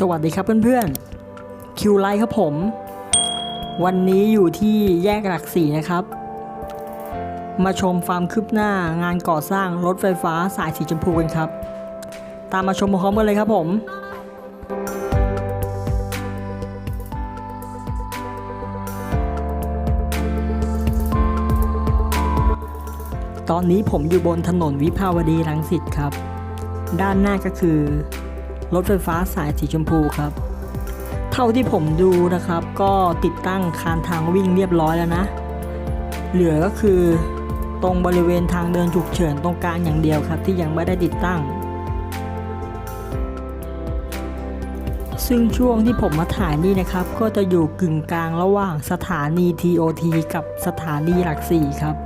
สวัสดีครับเพื่อนๆ คิวไลท์ครับผม วันนี้อยู่ที่แยกหลักสี่นะครับ มาชมความคืบหน้างานก่อสร้างรถไฟฟ้าสายสีชมพูกันครับ ตามมาชมพร้อมกันเลยครับผมตอนนี้ผมอยู่บนถนนวิภาวดีรังสิตครับ ด้านหน้าก็คือ รถไฟฟ้าสายสีชมพูครับ เท่าที่ผมดูนะครับ ก็ติดตั้งคานทางวิ่งเรียบร้อยแล้วนะ เหลือก็คือตรงบริเวณทางเดินฉุกเฉินตรงกลางอย่างเดียวครับ ที่ยังไม่ได้ติดตั้ง ซึ่งช่วงที่ผมมาถ่ายนี่นะครับ ก็จะอยู่กึ่งกลางระหว่างสถานี TOT กับสถานีหลักสี่ครับ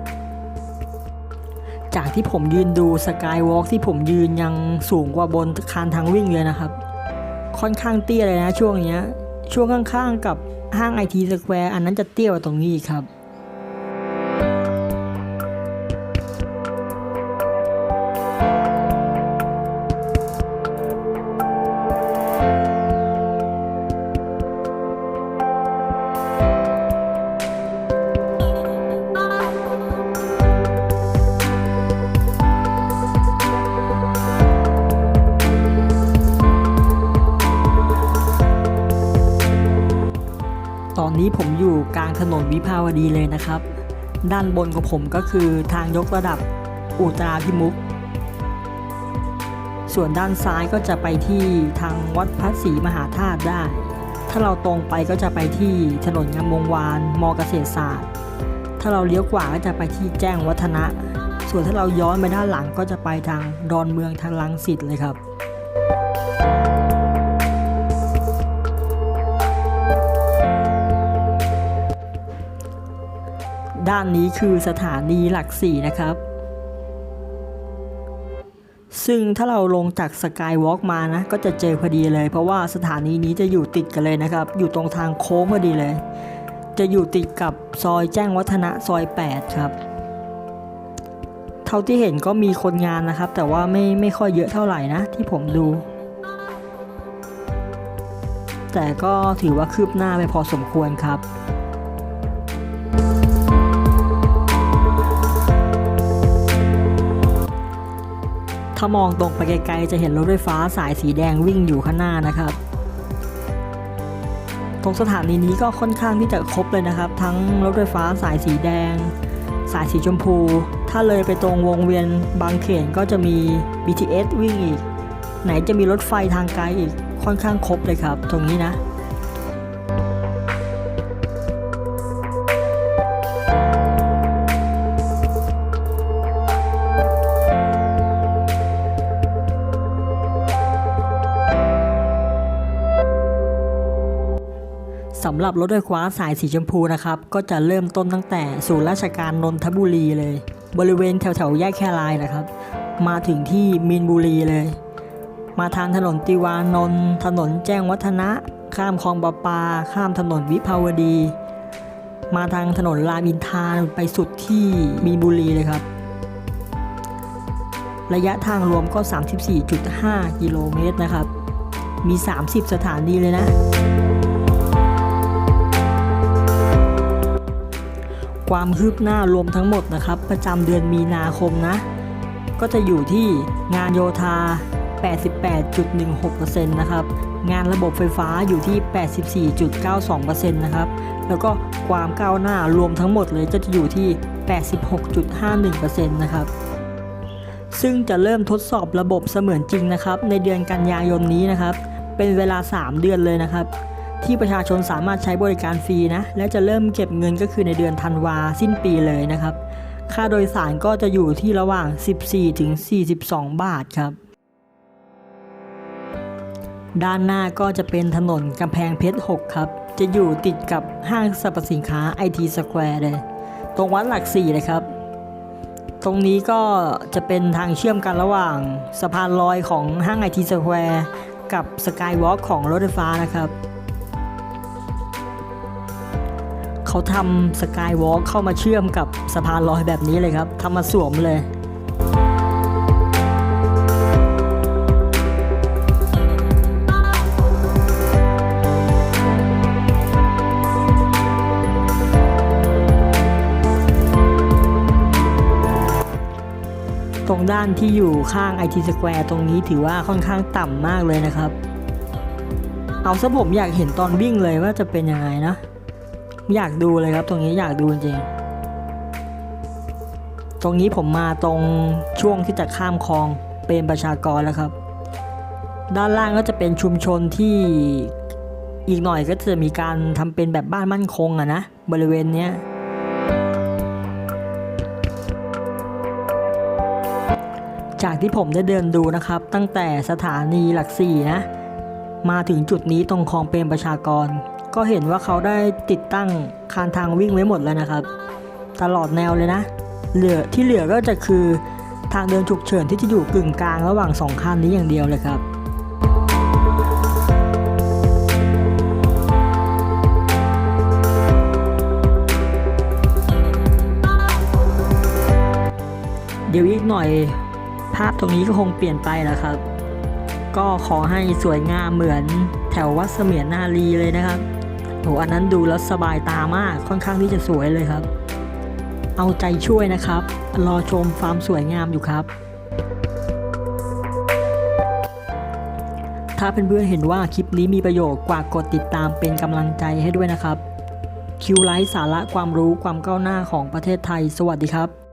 จากที่ผมยืนดูสกายวอล์กที่ผมยืนยังสูงกว่าบนคานทางวิ่งเลยนะครับ ค่อนข้างเตี้ยเลยนะช่วงเนี้ยช่วงข้างๆกับห้างไอทีสแควร์อันนั้นจะเตี้ยกว่าตรงนี้ครับ นี้ผมอยู่กลางถนนวิภาวดีเลยนะครับ ด้านบนของผมก็คือทางยกระดับอุตราพิมุก ส่วนด้านซ้ายก็จะไปที่ทางวัดพระศรีมหาธาตุได้ ถ้าเราตรงไปก็จะไปที่ถนนงามวงวานมอเกษตรศาสตร์ ถ้าเราเลี้ยวขวาก็จะไปที่แจ้งวัฒนะ ส่วนถ้าเราย้อนไปด้านหลังก็จะไปทางดอนเมืองทางลังสิตเลยครับ ด้านนี้คือสถานีหลักสี่นะครับ ซึ่งถ้าเราลงจากสกายวอล์กมานะ ก็จะเจอพอดีเลย เพราะว่าสถานีนี้จะอยู่ติดกันเลยนะครับ อยู่ตรงทางโค้งพอดีเลย จะอยู่ติดกับซอยแจ้งวัฒนะซอย 8 ครับ เท่าที่เห็นก็มีคนงานนะครับ แต่ว่าไม่ไม่ค่อยเยอะเท่าไหร่นะ ที่ผมดูแต่ก็ถือว่าคืบหน้าไปพอสมควรครับ ถ้ามองตรงไปไกลๆจะเห็นรถไฟฟ้าสายสีแดงวิ่งอยู่ข้างหน้านะครับตรงสถานีนี้ก็ค่อนข้างที่จะครบเลยนะครับ ทั้งรถไฟฟ้าสายสีแดง สายสีชมพู ถ้าเลยไปตรงวงเวียนบางเขนก็จะมี BTS วิ่งอีก ไหนจะมีรถไฟทางไกลอีกค่อนข้างครบเลยครับ ตรงนี้นะำหรับรถไฟฟ้าสายสีชมพูนะครับ ก็จะเริ่มต้นตั้งแต่ศูนย์ราชการนนทบุรีเลย บริเวณแถวๆแยกแครายนะครับ มาถึงที่มีนบุรีเลย มาทางถนนติวานนท์ถนนแจ้งวัฒนะ ข้ามคลองประปา ข้ามถนนวิภาวดี มาทางถนนรามอินทราไปสุดที่มีนบุรีเลยครับ ระยะทางรวมก็ 34.5 กิโลเมตรนะครับ มี 30 สถานีเลยนะ ความคืบหน้ารวมทั้งหมดนะครับ ประจำเดือนมีนาคมนะ ก็จะอยู่ที่งานโยธา 88.16%นะครับ งานระบบไฟฟ้าอยู่ที่ 84.92%นะครับ แล้วก็ความก้าวหน้ารวมทั้งหมดเลยก็จะอยู่ที่ 86.51%นะครับซึ่งจะเริ่มทดสอบระบบเสมือนจริงนะครับ ในเดือนกันยายนนี้นะครับ เป็นเวลา 3 เดือนเลยนะครับ ที่ประชาชนสามารถใช้บริการฟรีนะและจะเริ่มเก็บเงินก็คือในเดือนธันวาสิ้นปีเลยนะครับ ค่าโดยสารก็จะอยู่ที่ระหว่าง 14 ถึง 42 บาทครับ ด้านหน้าก็จะเป็นถนนกำแพงเพชร 6 ครับ จะอยู่ติดกับห้างสรรพสินค้า IT Square เลย ตรงวัดหลัก4เลยครับตรงนี้ก็จะเป็นทางเชื่อมกันระหว่างสะพานลอยของห้าง IT Square กับสกายวอล์กของรถไฟฟ้านะครับ เขาทำสกายวอล์กเข้ามาเชื่อมกับสะพานลอยแบบนี้เลยครับทำมาสวมเลยตรงด้านที่อยู่ข้าง IT Square ตรงนี้ถือว่าค่อนข้างต่ำมากเลยนะครับ เอาสะผมอยากเห็นตอนวิ่งเลยว่าจะเป็นยังไงนะ อยากดูเลยครับ ตรงนี้อยากดูจริงๆตรงนี้ผมมาตรงช่วงที่จะข้ามคลองเป็นประชากรแล้วครับ ด้านล่างก็จะเป็นชุมชนที่อีกหน่อยก็จะมีการทำเป็นแบบบ้านมั่นคงอะนะบริเวณเนี้ยจากที่ผมได้เดินดูนะครับ ตั้งแต่สถานีหลักสี่นะ มาถึงจุดนี้ตรงคลองเปรมประชากร ก็เห็นว่าเขาได้ติดตั้งคานทางวิ่งไว้หมดแล้วนะครับ ตลอดแนวเลยนะ เหลือที่เหลือก็จะคือทางเดินฉุกเฉินที่จะอยู่กึ่งกลางระหว่างสองคันนี้อย่างเดียวเลยครับเดี๋ยวอีกหน่อยภาพตรงนี้ก็คงเปลี่ยนไปแล้วครับ ก็ขอให้สวยงามเหมือนแถววัดเสมียนนารีเลยนะครับ โหอันนั้นดูแล้วสบายตามากค่อนข้างที่จะสวยเลยครับ เอาใจช่วยนะครับ รอชมความสวยงามอยู่ครับ ถ้าเพื่อนๆเห็นว่าคลิปนี้มีประโยชน์กว่ากดติดตามเป็นกำลังใจให้ด้วยนะครับคิวไลท์สาระความรู้ความก้าวหน้าของประเทศไทย สวัสดีครับ